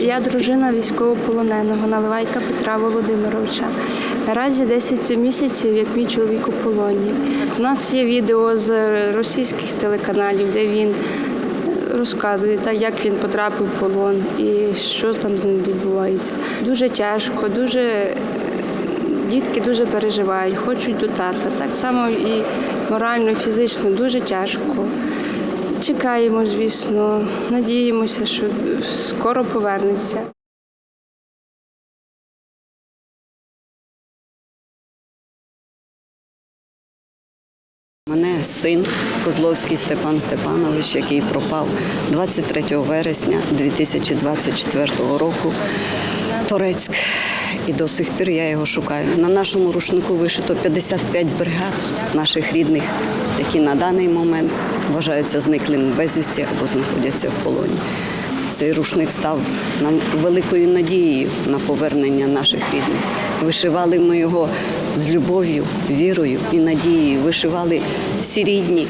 Я дружина військовополоненого Наливайка Петра Володимировича. Наразі 10 місяців, як мій чоловік у полоні. У нас є відео з російських телеканалів, де він розказує, та, як він потрапив в полон і що там відбувається. Дуже тяжко, дуже дітки дуже переживають, хочуть до тата. Так само і морально, і фізично дуже тяжко. Чекаємо, звісно, надіємося, що скоро повернеться. Мене син Козловський Степан Степанович, який пропав 23 вересня 2024 року. Торецьк. І до сих пір я його шукаю. На нашому рушнику вишито 55 бригад наших рідних, які на даний момент вважаються зниклими безвісті або знаходяться в полоні. Цей рушник став нам великою надією на повернення наших рідних. Вишивали ми його з любов'ю, вірою і надією. Вишивали всі рідні.